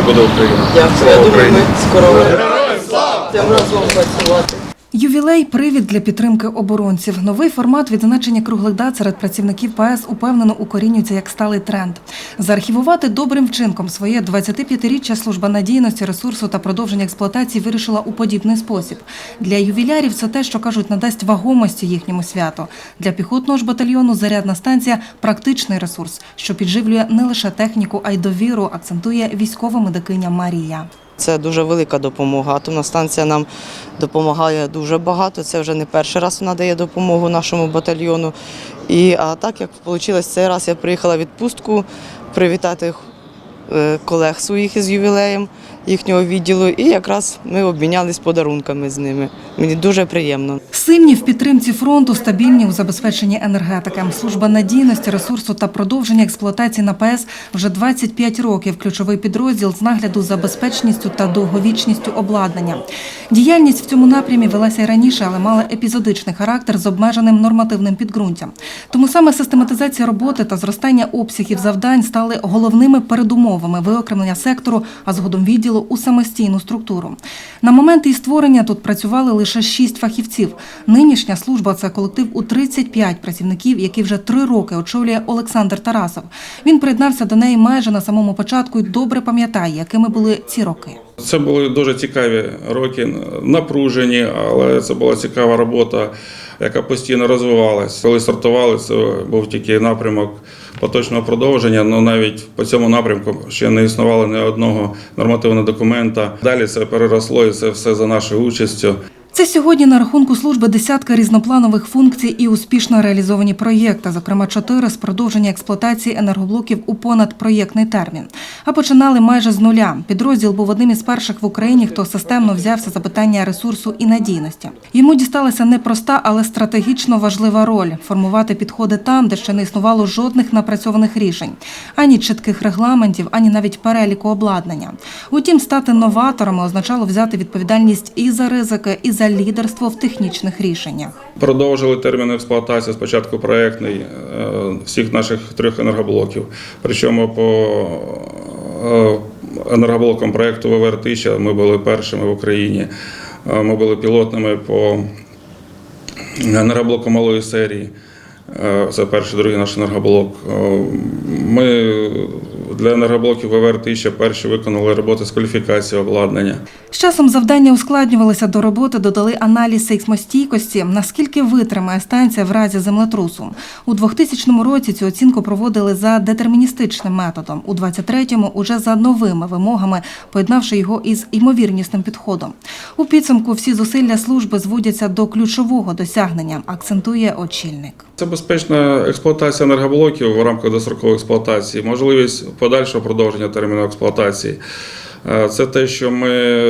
все буде Україна. Дякую. Я думаю, ми скоро разом працювати. Ювілей привід для підтримки оборонців. Новий формат відзначення круглих дат серед працівників ПАЕС упевнено укорінюється як сталий тренд. Заархівувати добрим вчинком своє 25-річчя служба надійності, ресурсу та продовження експлуатації вирішила у подібний спосіб. Для ювілярів це те, що кажуть, надасть вагомості їхньому святу. Для піхотного ж батальйону зарядна станція практичний ресурс, що підживлює не лише техніку, а й довіру, акцентує військова медикиня Марія. Це дуже велика допомога. Атомна станція нам допомагає дуже багато. Це вже не перший раз вона дає допомогу нашому батальйону. І а так як вийшло цей раз, я приїхала відпустку привітати е, колег своїх із ювілеєм їхнього відділу. І якраз ми обмінялись подарунками з ними. Мені дуже приємно. Сильні в підтримці фронту, стабільні у забезпеченні енергетики. Служба надійності, ресурсу та продовження експлуатації на ПС вже 25 років. Ключовий підрозділ з нагляду за безпечністю та довговічністю обладнання. Діяльність в цьому напрямі велася й раніше, але мала епізодичний характер з обмеженим нормативним підґрунтям. Тому саме систематизація роботи та зростання обсягів завдань стали головними передумовами виокремлення сектору, а згодом відділу у самостійну структуру. На момент її створення тут працювали лише шість фахівців. Нинішня служба це колектив у 35 працівників, які вже три роки очолює Олександр Тарасов. Він приєднався до неї майже на самому початку і добре пам'ятає, якими були ці роки. Це були дуже цікаві роки, напружені, але це була цікава робота, яка постійно розвивалась. Коли стартували, це був тільки напрямок поточного продовження, але навіть по цьому напрямку ще не існувало ні одного нормативного документа. Далі це переросло і це все за нашою участю. Це сьогодні на рахунку служби десятка різнопланових функцій і успішно реалізовані проєкти, зокрема чотири з продовження експлуатації енергоблоків у понадпроєктний термін. А починали майже з нуля. Підрозділ був одним із перших в Україні, хто системно взявся за питання ресурсу і надійності. Йому дісталася непроста, але стратегічно важлива роль формувати підходи там, де ще не існувало жодних напрацьованих рішень, ані чітких регламентів, ані навіть переліку обладнання. Утім, стати новаторами означало взяти відповідальність і за ризики, і за лідерство в технічних рішеннях. Продовжили термін експлуатації спочатку проєктний е, всіх наших трьох енергоблоків. Причому по е, енергоблокам проєкту ВВР 1000 ми були першими в Україні. Е, Ми були пілотними по енергоблоку малої серії. Це перший, другий наш енергоблок. Ми для енергоблоків ВВР 1000 перші виконали роботи з кваліфікації обладнання. З часом завдання ускладнювалися до роботи, додали аналіз сейсмостійкості, наскільки витримає станція в разі землетрусу. У 2000 році цю оцінку проводили за детерміністичним методом, у 2023-му – уже за новими вимогами, поєднавши його із ймовірнісним підходом. У підсумку всі зусилля служби зводяться до ключового досягнення, акцентує очільник. Це безпечна експлуатація енергоблоків в рамках дострокової експлуатації, можливість подальшого продовження терміну експлуатації. Е, Це те, що ми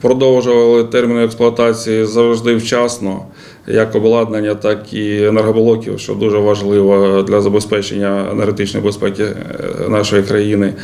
продовжували терміни експлуатації завжди вчасно, як обладнання, так і енергоблоків, що дуже важливо для забезпечення енергетичної безпеки е, нашої країни,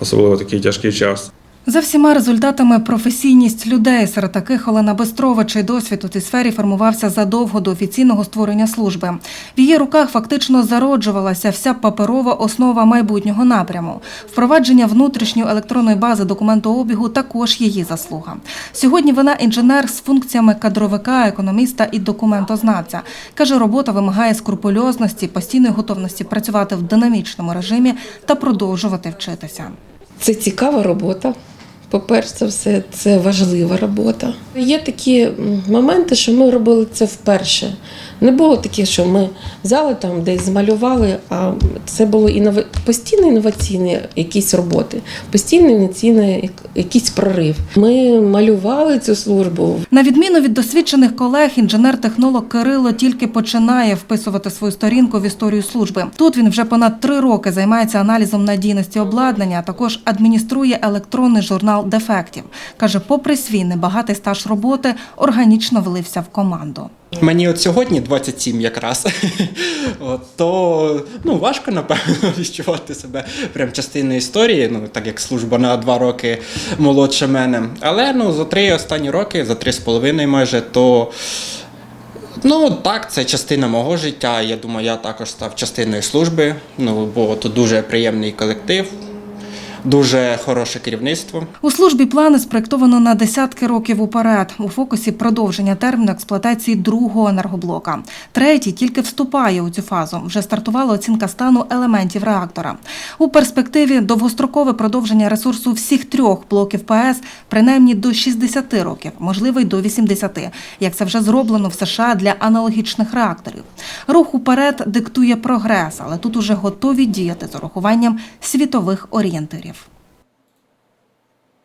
особливо в такий тяжкий час. За всіма результатами професійність людей серед таких Олена Бестрова, чий досвід у цій сфері формувався задовго до офіційного створення служби. В її руках фактично зароджувалася вся паперова основа майбутнього напряму. Впровадження внутрішньої електронної бази документообігу також її заслуга. Сьогодні вона інженер з функціями кадровика, економіста і документознавця. Каже, робота вимагає скрупульозності, постійної готовності працювати в динамічному режимі та продовжувати вчитися. Це цікава робота. По-перше, все це важлива робота. Є такі моменти, що ми робили це вперше. Не було таке, що ми взяли там, десь змалювали, а це було інов... постійно інноваційні якісь роботи, постійно інноваційний якийсь прорив. Ми малювали цю службу. На відміну від досвідчених колег, інженер-технолог Кирило тільки починає вписувати свою сторінку в історію служби. Тут він вже понад три роки займається аналізом надійності обладнання, а також адмініструє електронний журнал дефектів. Каже, попри свій небагатий стаж роботи, органічно влився в команду. Мені от сьогодні 27 якраз. От, то ну, важко, напевно, відчувати себе прям частиною історії, ну, так як служба на два роки молодше мене. Але ну, за три останні роки, за три з половиною майже, то ну, так, це частина мого життя. Я думаю, я також став частиною служби, ну, бо тут дуже приємний колектив. Дуже хороше керівництво. У службі плани спроєктовано на десятки років уперед. У фокусі продовження терміну експлуатації другого енергоблока. Третій тільки вступає у цю фазу. Вже стартувала оцінка стану елементів реактора. У перспективі довгострокове продовження ресурсу всіх трьох блоків ПАЕС принаймні до 60 років, можливо й до 80, як це вже зроблено в США для аналогічних реакторів. Рух уперед диктує прогрес, але тут уже готові діяти з урахуванням світових орієнтирів.